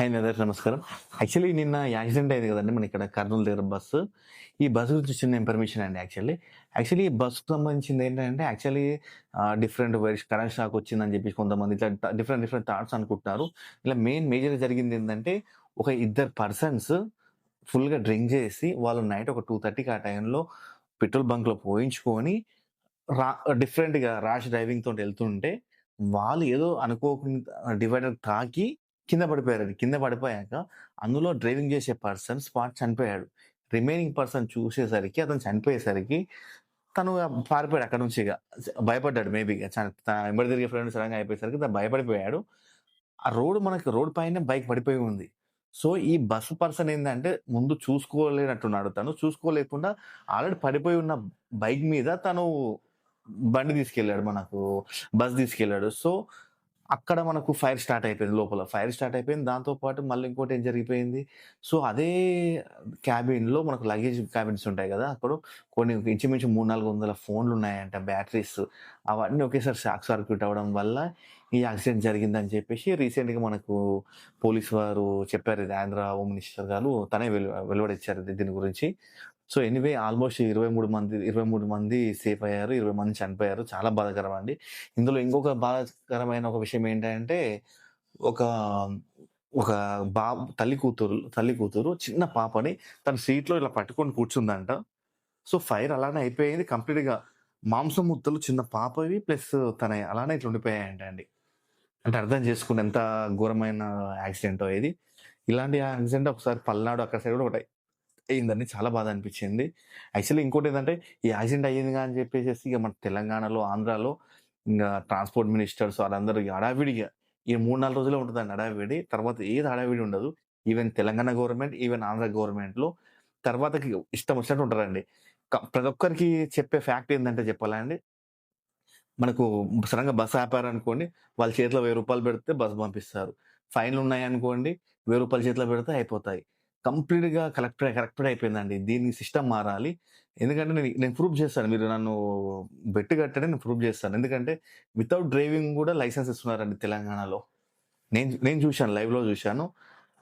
Hi నమస్కారం. Actually నిన్న accident అయింది కదండి. మన ఇక్కడ కర్నూలు దగ్గర బస్సు. ఈ బస్సు గురించి చిన్న ఇన్ఫర్మేషన్ అండి యాక్చువల్లీ యాక్చువల్లీ ఈ బస్సుకు సంబంధించింది ఏంటంటే actually different wires current shock వచ్చిందని చెప్పేసి కొంతమంది ఇట్లా డిఫరెంట్ డిఫరెంట్ థాట్స్ అనుకుంటున్నారు. ఇలా మెయిన్ మేజర్ జరిగింది ఏంటంటే ఒక ఇద్దరు పర్సన్స్ ఫుల్గా డ్రింక్ చేసి వాళ్ళు నైట్ ఒక టూ థర్టీకి ఆ టైంలో పెట్రోల్ బంక్లో పోయించుకొని రా డిఫరెంట్గా ర్యాష్ డ్రైవింగ్ తోటి వెళ్తుంటే వాళ్ళు ఏదో అనుకోకుండా డివైడర్ తాకి కింద పడిపోయారు కింద పడిపోయాక అందులో డ్రైవింగ్ చేసే పర్సన్ స్పాట్ చనిపోయాడు. రిమైనింగ్ పర్సన్ చూసేసరికి అతను చనిపోయేసరికి తను పారిపోయాడు అక్కడ నుంచి ఇక. భయపడ్డాడు మేబీ ఎంబడి తిరిగే ఫ్రెండ్ సడన్గా అయిపోయేసరికి తను భయపడిపోయాడు. ఆ రోడ్ మనకి రోడ్ పైన బైక్ పడిపోయి ఉంది. సో ఈ బస్ పర్సన్ ఏంటంటే ముందు చూసుకోలేనట్టున్నాడు తను. చూసుకోలేకుండా ఆల్రెడీ పడిపోయి ఉన్న బైక్ మీద తను బండి తీసుకెళ్ళాడు మనకు. బస్ తీసుకెళ్ళాడు. సో అక్కడ మనకు ఫైర్ స్టార్ట్ అయిపోయింది లోపల. ఫైర్ స్టార్ట్ అయిపోయింది. దాంతోపాటు మళ్ళీ ఇంకోటి ఏం జరిగిపోయింది? సో అదే క్యాబిన్లో మనకు లగేజ్ క్యాబిన్స్ ఉంటాయి కదా! అక్కడ కొన్ని ఇంచుమించు మూడు నాలుగు వందల ఫోన్లు ఉన్నాయంట బ్యాటరీస్. అవన్నీ ఒకేసారి షాక్ సర్క్యూట్ అవ్వడం వల్ల ఈ యాక్సిడెంట్ జరిగిందని చెప్పేసి రీసెంట్గా మనకు పోలీస్ వారు చెప్పారు. ఇది ఆంధ్ర హోమ్ మినిస్టర్ గారు తనే వెలు వెలువడిచ్చారు దీని గురించి. సో ఎనీవే ఆల్మోస్ట్ ఇరవై మూడు మంది ఇరవై మూడు మంది సేఫ్ అయ్యారు ఇరవై మంది చనిపోయారు. చాలా బాధాకరం అండి ఇందులో ఇంకొక బాధాకరమైన ఒక విషయం ఏంటంటే ఒక ఒక బా తల్లి కూతురు తల్లి కూతురు చిన్న పాపని తన సీట్లో ఇలా పట్టుకొని కూర్చుందంట. సో ఫైర్ అలానే అయిపోయింది. కంప్లీట్గా మాంసం ముద్దలు చిన్న పాపవి ప్లస్ తన అలానే ఇట్లా ఉండిపోయాయంట అండి అంటే అర్థం చేసుకుని ఎంత ఘోరమైన యాక్సిడెంట్ ఇది ఇలాంటి యాక్సిడెంట్ ఒకసారి పల్నాడు అక్కడ సైడ్ కూడా ఒకటి అయిందని చాలా బాధ అనిపించింది. యాక్చువల్లీ ఇంకోటి ఏంటంటే ఈ యాక్సిడెంట్ అయ్యింది అని చెప్పేసి ఇక మన తెలంగాణలో ఆంధ్రాలో ఇంకా ట్రాన్స్పోర్ట్ మినిస్టర్స్ వాళ్ళందరూ ఇక హడావిడిగా ఈ మూడు నాలుగు రోజులే ఉంటుందండి హడావిడి. తర్వాత ఏది హడావిడి ఉండదు. Even Telangana government even Andhra గవర్నమెంట్లో తర్వాతకి ఇష్టం వచ్చినట్టు ఉంటారండి. ప్రతి ఒక్కరికి చెప్పే ఫ్యాక్ట్ ఏంటంటే చెప్పాలండి మనకు సడన్గా బస్సు ఆపారనుకోండి వాళ్ళ చేతిలో వెయ్యి రూపాయలు పెడితే బస్సు పంపిస్తారు. ఫైన్లు ఉన్నాయి అనుకోండి వెయ్యి రూపాయల చేతిలో పెడితే అయిపోతాయి. కంప్లీట్గా కరెక్ట్ కరెక్టెడ్ అయిపోయిందండి. దీని సిస్టమ్ మారాలి. ఎందుకంటే నేను నేను ప్రూవ్ చేస్తాను. మీరు నన్ను బెట్టు కట్టడే నేను ప్రూవ్ చేస్తాను. ఎందుకంటే వితౌట్ డ్రైవింగ్ కూడా లైసెన్స్ ఇస్తున్నారండి తెలంగాణలో. నేను నేను చూశాను లైవ్లో చూశాను.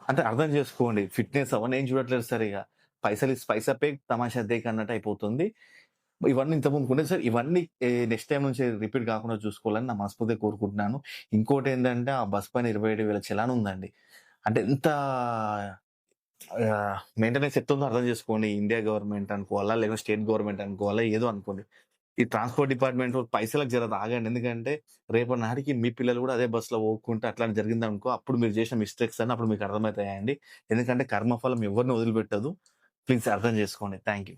అంటే అర్థం చేసుకోండి ఫిట్నెస్ అవన్నీ ఏం చూడట్లేదు సార్ ఇక పైసలు ఇస్- పైసా పే తమాషా దేక్ అన్నట్టు అయిపోతుంది. ఇవన్నీ ఇంతకుముందు ఉండే సార్ ఇవన్నీ నెక్స్ట్ టైం నుంచి రిపీట్ కాకుండా చూసుకోవాలని నా మనస్ఫూర్తిగా కోరుకుంటున్నాను. ఇంకోటి ఏంటంటే ఆ బస్ పైన ఇరవై ఏడు వేల చలాన్ ఉందండి. అంటే ఎంత మెయింటెనెన్స్ ఎట్లుందో అర్థం చేసుకోండి. ఇండియా గవర్నమెంట్ అనుకోవాలా లేదా స్టేట్ గవర్నమెంట్ అనుకోవాలా ఏదో అనుకోండి. ఈ ట్రాన్స్పోర్ట్ డిపార్ట్మెంట్ పైసలకు జర ఆగండి ఎందుకంటే రేపటి నాటికి మీ పిల్లలు కూడా అదే బస్సులో పోకుంటే అట్లా జరిగింది అనుకో అప్పుడు మీరు చేసిన మిస్టేక్స్ అని అప్పుడు మీకు అర్థమవుతాయండి. ఎందుకంటే కర్మఫలం ఎవరిని వదిలిపెట్టదు. ప్లీజ్ అర్థం చేసుకోండి. Thank you